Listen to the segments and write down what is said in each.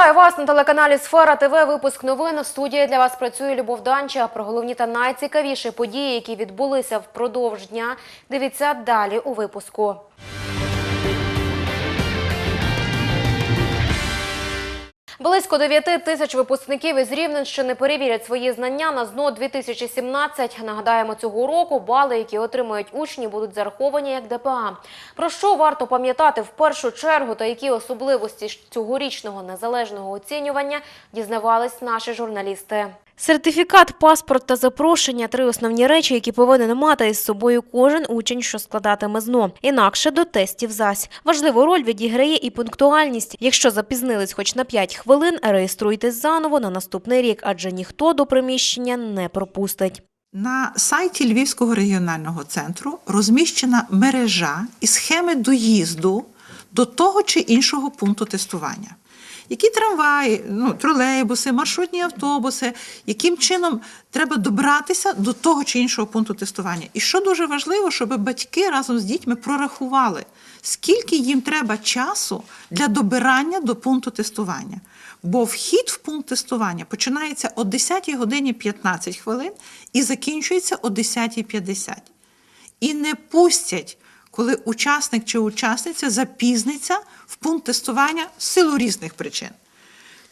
Вітаю вас на телеканалі Сфера ТВ. Випуск новин. В студії для вас працює Любов Данча. Про головні та найцікавіші події, які відбулися впродовж дня. Дивіться далі у випуску. Близько 9 тисяч випускників із Рівненщини перевірять свої знання на ЗНО 2017. Нагадаємо, цього року бали, які отримують учні, будуть зараховані як ДПА. Про що варто пам'ятати в першу чергу та які особливості цьогорічного незалежного оцінювання дізнавались наші журналісти. Сертифікат, паспорт та запрошення три основні речі, які повинен мати із собою кожен учень, що складатиме ЗНО. Інакше до тестів зась. Важливу роль відіграє і пунктуальність. Якщо запізнились хоч на 5 хвилин, реєструйтесь заново на наступний рік, адже ніхто до приміщення не пропустить. На сайті Львівського регіонального центру розміщена мережа і схеми доїзду до того чи іншого пункту тестування. Які трамваї, ну, тролейбуси, маршрутні автобуси, яким чином треба добратися до того чи іншого пункту тестування. І що дуже важливо, щоб батьки разом з дітьми прорахували, скільки їм треба часу для добирання до пункту тестування. Бо вхід в пункт тестування починається о 10 годині 15 хвилин і закінчується о 10.50. І не пустять, коли учасник чи учасниця запізниться в пункт тестування в силу різних причин.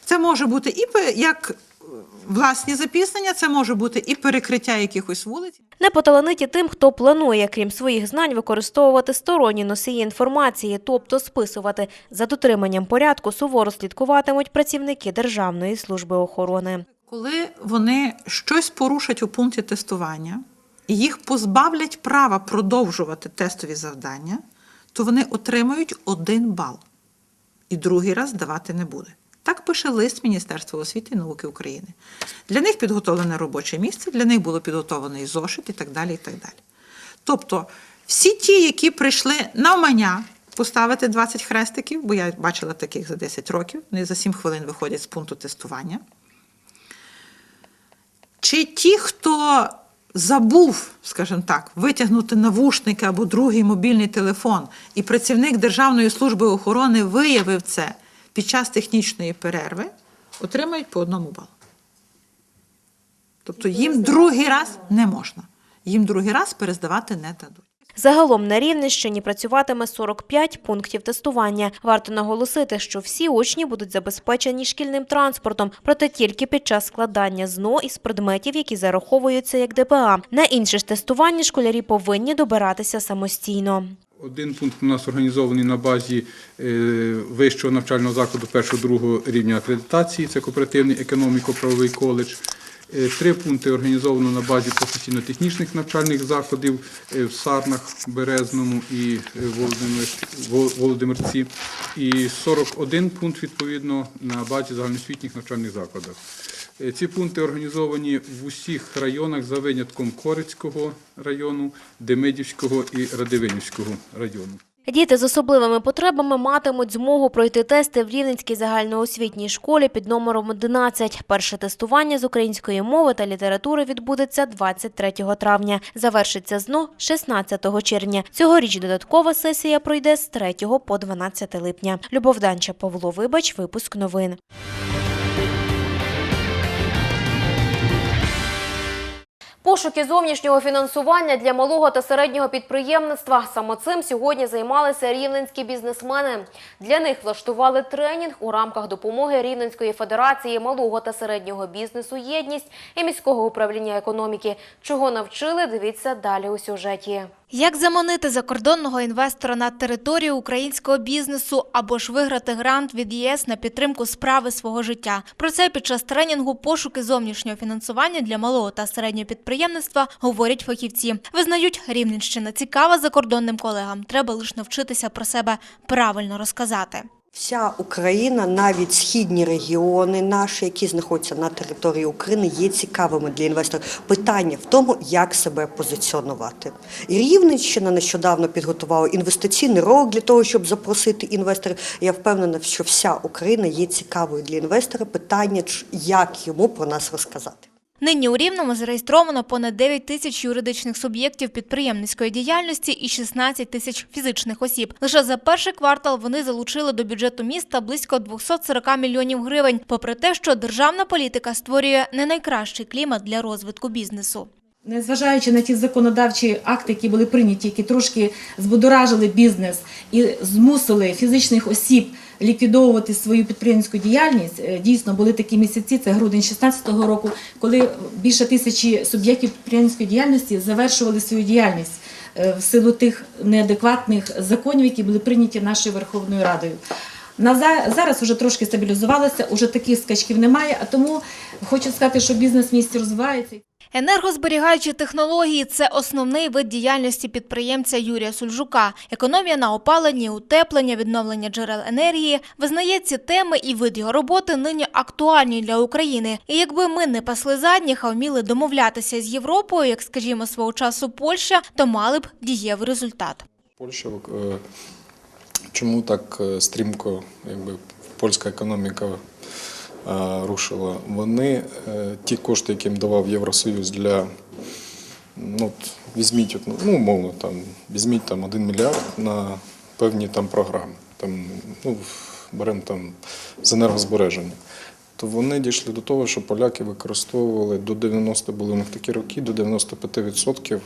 Це може бути і як е, власні запізнення, це може бути і перекриття якихось вулиць. Не поталанить і тим, хто планує, крім своїх знань, використовувати сторонні носії інформації, тобто списувати. За дотриманням порядку суворо слідкуватимуть працівники Державної служби охорони. Коли вони щось порушать у пункті тестування їх позбавлять права продовжувати тестові завдання, то вони отримають один бал і другий раз давати не буде. Так пише лист Міністерства освіти і науки України. Для них підготовлене робоче місце, для них було підготовлений зошит і так далі. і так далі. Тобто, всі ті, які прийшли навмання поставити 20 хрестиків, бо я бачила таких за 10 років, вони за 7 хвилин виходять з пункту тестування. Чи ті, хто забув, скажімо так, витягнути навушники або другий мобільний телефон, і працівник Державної служби охорони виявив це під час технічної перерви, отримають по одному балу. Тобто їм другий раз не можна. Їм другий раз перездавати не дадуть. Загалом на Рівненщині працюватиме 45 пунктів тестування. Варто наголосити, що всі учні будуть забезпечені шкільним транспортом, проте тільки під час складання ЗНО із предметів, які зараховуються як ДПА. На інше ж тестування школярі повинні добиратися самостійно. Один пункт у нас організований на базі е, вищого навчального закладу першого-другого рівня акредитації, це кооперативний економіко-правовий коледж. Е, Три пункти організовано на базі професійно-технічних навчальних закладів е, в Сарнах, Березному і е, Володимир, Вол- Володимирці. І 41 пункт відповідно на базі загальноосвітніх навчальних закладах. Е, Ці пункти організовані в усіх районах за винятком Корицького району, Демидівського і Радивинівського району. Діти з особливими потребами матимуть змогу пройти тести в Рівненській загальноосвітній школі під номером 11. Перше тестування з української мови та літератури відбудеться 23 травня. Завершиться ЗНО 16 червня. Цьогоріч додаткова сесія пройде з 3 по 12 липня. Любов Данча, Павло Вибач, випуск новин. Пошуки зовнішнього фінансування для малого та середнього підприємництва. Саме цим сьогодні займалися рівненські бізнесмени. Для них влаштували тренінг у рамках допомоги Рівненської федерації малого та середнього бізнесу «Єдність» і міського управління економіки. Чого навчили, дивіться далі у сюжеті. Як заманити закордонного інвестора на територію українського бізнесу або ж виграти грант від ЄС на підтримку справи свого життя? Про це під час тренінгу пошуки зовнішнього фінансування для малого та середнього підприємництва говорять фахівці. Визнають, Рівненщина цікава закордонним колегам. Треба лише навчитися про себе правильно розказати. Вся Україна, навіть східні регіони наші, які знаходяться на території України, є цікавими для інвесторів. Питання в тому, як себе позиціонувати. І Рівненщина нещодавно підготувала інвестиційний ролик для того, щоб запросити інвесторів. Я впевнена, що вся Україна є цікавою для інвестора. Питання, як йому про нас розказати. Нині у Рівному зареєстровано понад 9 тисяч юридичних суб'єктів підприємницької діяльності і 16 тисяч фізичних осіб. Лише за перший квартал вони залучили до бюджету міста близько 240 мільйонів гривень, попри те, що державна політика створює не найкращий клімат для розвитку бізнесу. Незважаючи на ті законодавчі акти, які були прийняті, які трошки збудоражили бізнес і змусили фізичних осіб ліквідовувати свою підприємницьку діяльність, е, дійсно були такі місяці, це грудень 2016 року, коли більше тисячі суб'єктів підприємницької діяльності завершували свою діяльність е, в силу тих неадекватних законів, які були прийняті нашою Верховною Радою. На за- зараз вже трошки стабілізувалося, уже таких скачків немає, а тому хочу сказати, що бізнес в місті розвивається. Енергозберігаючі технології це основний вид діяльності підприємця Юрія Сульжука. Економія на опаленні, утеплення, відновлення джерел енергії визнає ці теми і вид його роботи нині актуальні для України. І якби ми не пасли задніх, а вміли домовлятися з Європою, як скажімо, свого часу Польща, то мали б дієвий результат. Польща е, чому так е, стрімко якби, польська економіка рушила? Вони е, ті кошти, які їм давав Євросоюз для ну, візьміть, ну, умовно, там, візьміть там 1 мільярд на певні там програми. Там, ну, беремо там з енергозбереження. То вони дійшли до того, що поляки використовували до 90 були у них такі роки, до 95%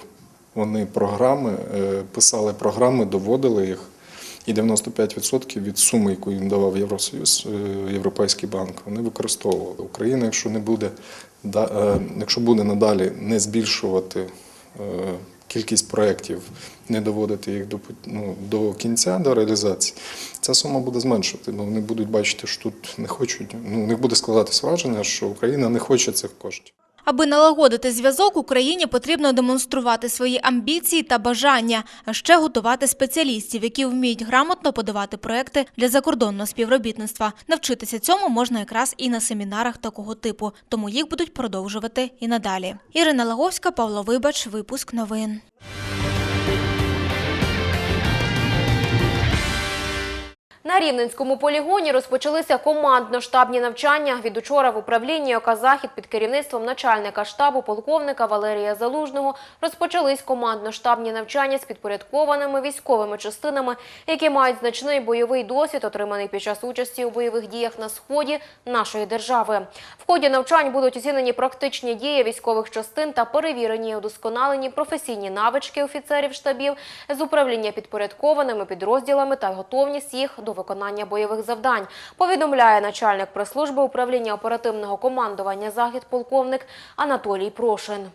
вони програми, е, писали програми, доводили їх. І 95% від суми, яку їм давав Євросоюз, е, Європейський банк, вони використовували. Україна, якщо не буде, е, якщо буде надалі не збільшувати е, кількість проєктів, не доводити їх до, ну, до кінця, до реалізації, ця сума буде зменшувати, бо вони будуть бачити, що тут не хочуть. Ну, у них буде складатися враження, що Україна не хоче цих коштів. Аби налагодити зв'язок, Україні потрібно демонструвати свої амбіції та бажання, а ще готувати спеціалістів, які вміють грамотно подавати проекти для закордонного співробітництва. Навчитися цьому можна якраз і на семінарах такого типу, тому їх будуть продовжувати і надалі. Ірина Лаговська, Павло Вибач, випуск новин. На Рівненському полігоні розпочалися командно-штабні навчання. Від учора в управлінні ОК «Захід» під керівництвом начальника штабу полковника Валерія Залужного розпочались командно-штабні навчання з підпорядкованими військовими частинами, які мають значний бойовий досвід, отриманий під час участі у бойових діях на сході нашої держави. В ході навчань будуть оцінені практичні дії військових частин та перевірені і удосконалені професійні навички офіцерів штабів з управління підпорядкованими підрозділами та готовність їх до виконання бойових завдань. Повідомляє начальник прес-служби управління оперативного командування Захід полковник Анатолій Прошин.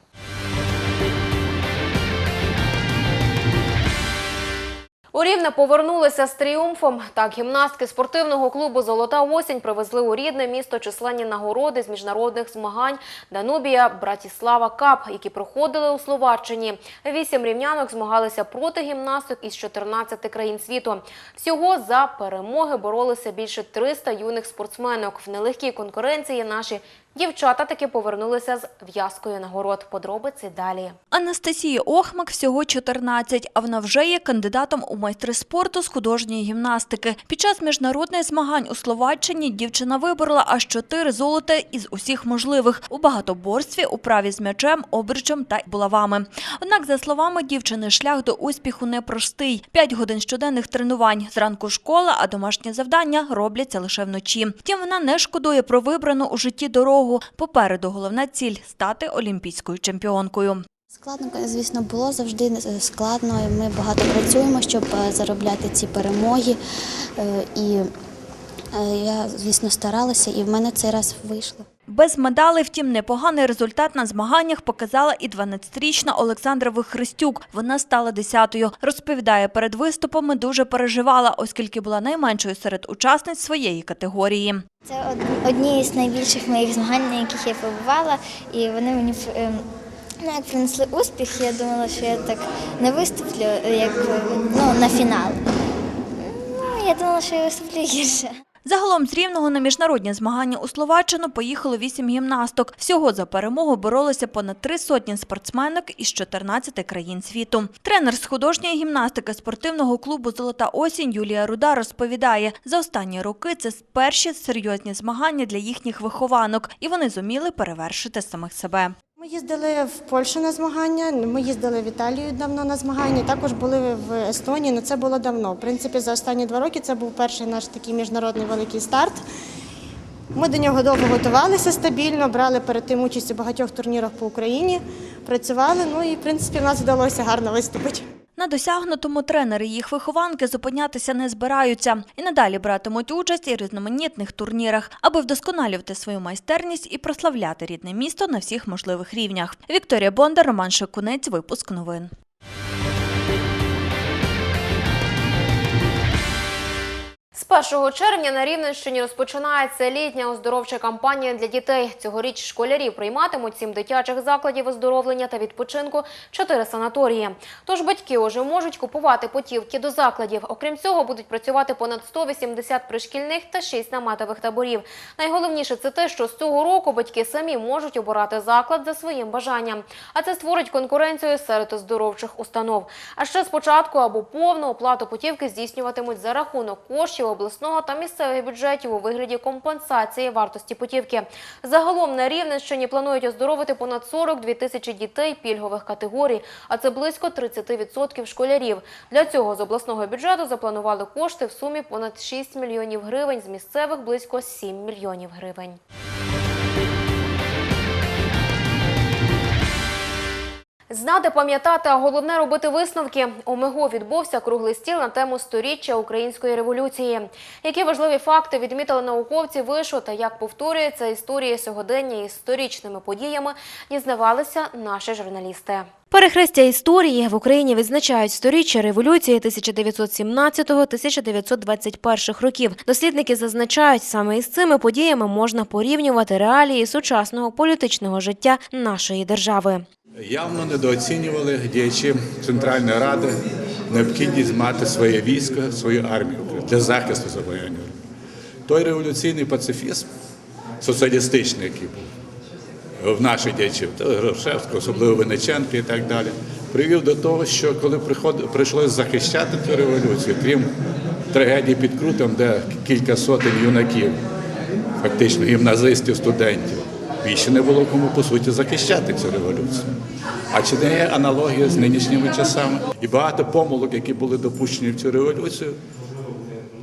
У Рівне повернулися з тріумфом. Так, гімнастки спортивного клубу Золота осінь привезли у рідне місто численні нагороди з міжнародних змагань Данубія Братіслава Кап, які проходили у Словаччині. Вісім рівнянок змагалися проти гімнасток із 14 країн світу. Всього за перемоги боролися більше 300 юних спортсменок. В нелегкій конкуренції наші дівчата таки повернулися з в'язкою нагород. Подробиці далі. Анастасії Охмак всього 14, а вона вже є кандидатом у майстри спорту з художньої гімнастики. Під час міжнародних змагань у Словаччині дівчина виборола аж чотири золота із усіх можливих у багатоборстві, у праві з м'ячем, обручем та булавами. Однак, за словами дівчини, шлях до успіху непростий. П'ять годин щоденних тренувань. Зранку школа, а домашні завдання робляться лише вночі. Втім, вона не шкодує про вибрану у житті дорогу. Попереду головна ціль стати олімпійською чемпіонкою. Складно, звісно, було завжди е, складно. Ми багато працюємо, щоб е, заробляти ці перемоги. Е, І я, звісно, старалася, і в мене цей раз вийшло. Без медалей, втім, непоганий результат на змаганнях показала і 12-річна Олександра Вихрестюк. Вона стала десятою. Розповідає, перед виступами дуже переживала, оскільки була найменшою серед учасниць своєї категорії. Це од- одні з найбільших моїх змагань, на яких я побувала, і вони мені е, ну, як принесли успіх. Я думала, що я так не виступлю, як ну, на фінал. Ну, я думала, що я виступлю гірше. Загалом з Рівного на міжнародні змагання у Словаччину поїхало вісім гімнасток. Всього за перемогу боролися понад три сотні спортсменок із 14 країн світу. Тренер з художньої гімнастики спортивного клубу Золота осінь Юлія Руда розповідає, за останні роки це перші серйозні змагання для їхніх вихованок, і вони зуміли перевершити самих себе. Ми їздили в Польщу на змагання, ми їздили в Італію давно на змагання, також були в Естонії, але це було давно. В принципі, за останні два роки це був перший наш такий міжнародний великий старт. Ми до нього довго готувалися стабільно, брали перед тим участь у багатьох турнірах по Україні, працювали, ну і в принципі в нас вдалося гарно виступити. На досягнутому тренери їх вихованки зупинятися не збираються і надалі братимуть участь у різноманітних турнірах, аби вдосконалювати свою майстерність і прославляти рідне місто на всіх можливих рівнях. Вікторія Бондар, Роман Шикунець, випуск новин. З 1 червня на Рівненщині розпочинається літня оздоровча кампанія для дітей. Цьогоріч школярів прийматимуть сім дитячих закладів оздоровлення та відпочинку, чотири санаторії. Тож батьки уже можуть купувати путівки до закладів. Окрім цього, будуть працювати понад 180 пришкільних та 6 наметових таборів. Найголовніше це те, що з цього року батьки самі можуть обирати заклад за своїм бажанням. А це створить конкуренцію серед оздоровчих установ. А ще спочатку або повну оплату путівки здійснюватимуть за рахунок коштів обласного та місцевих бюджетів у вигляді компенсації вартості путівки. Загалом на Рівненщині планують оздоровити понад 42 тисячі дітей пільгових категорій, а це близько 30% школярів. Для цього з обласного бюджету запланували кошти в сумі понад 6 мільйонів гривень, з місцевих близько 7 мільйонів гривень. Знати, пам'ятати, а головне робити висновки. У МИГУ відбувся круглий стіл на тему сторіччя української революції. Які важливі факти відмітили науковці вишу та як повторюється історія сьогодення із сторічними подіями, дізнавалися наші журналісти. Перехрестя історії в Україні відзначають сторіччя революції 1917-1921 років. Дослідники зазначають, саме із цими подіями можна порівнювати реалії сучасного політичного життя нашої держави. Явно недооцінювали діячі Центральної Ради необхідність мати своє військо, свою армію для захисту завоювання. Той революційний пацифізм, соціалістичний, який був в наших діячів, то Грушевського, особливо Винниченка і так далі, привів до того, що коли прийшлося захищати цю революцію, крім трагедії під Крутом, де кілька сотень юнаків, фактично гімназистів, студентів, більше не було кому по суті захищати цю революцію. А чи не є аналогія з нинішніми часами? І багато помилок, які були допущені в цю революцію,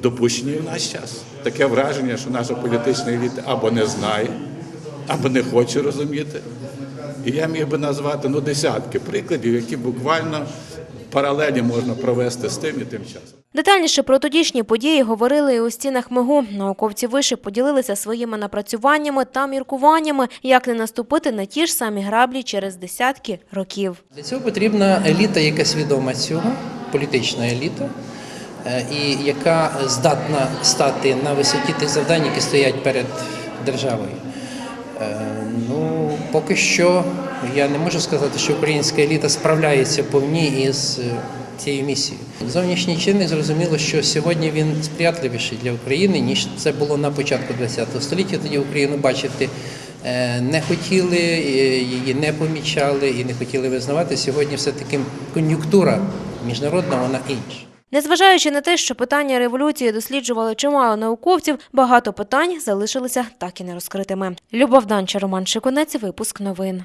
допущені в наш час. Таке враження, що наша політична еліта або не знає, або не хоче розуміти. І я міг би назвати ну, десятки прикладів, які буквально паралелі можна провести з тим і тим часом. Детальніше про тодішні події говорили і у стінах МИГУ. Науковці виші поділилися своїми напрацюваннями та міркуваннями, як не наступити на ті ж самі граблі через десятки років. Для цього потрібна еліта, яка свідома цього, політична еліта, е, і яка здатна стати на висоті тих завдань, які стоять перед державою. Е, Ну, поки що я не можу сказати, що українська еліта справляється повні із е, цією місією. Зовнішній чинник зрозуміло, що сьогодні він сприятливіший для України, ніж це було на початку ХХ століття. Тоді Україну бачити е, не хотіли, її не помічали і не хотіли визнавати. Сьогодні все-таки кон'юнктура міжнародна, вона інша. Незважаючи на те, що питання революції досліджували чимало науковців, багато питань залишилися так і не розкритими. Любов Данча, Роман Шикунець, випуск новин.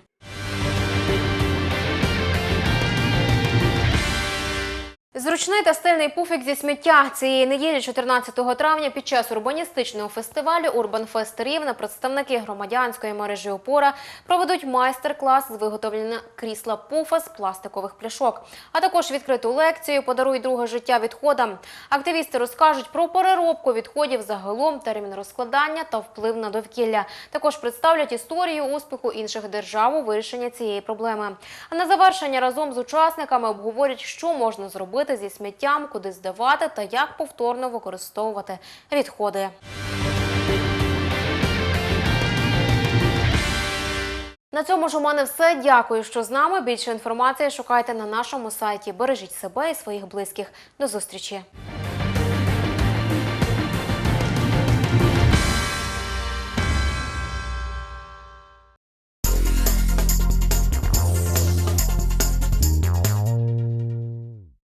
Зручний та стильний пуфік зі сміття цієї неділі, 14 травня, під час урбаністичного фестивалю «Урбанфест Рівне» представники громадянської мережі «Опора» проведуть майстер-клас з виготовлення крісла пуфа з пластикових пляшок, а також відкриту лекцію «Подаруй друге життя відходам». Активісти розкажуть про переробку відходів загалом, термін розкладання та вплив на довкілля. Також представлять історію успіху інших держав у вирішенні цієї проблеми. А на завершення разом з учасниками обговорять, що можна зробити зі сміттям, куди здавати та як повторно використовувати відходи. На цьому ж у мене все. Дякую, що з нами. Більше інформації шукайте на нашому сайті. Бережіть себе і своїх близьких. До зустрічі.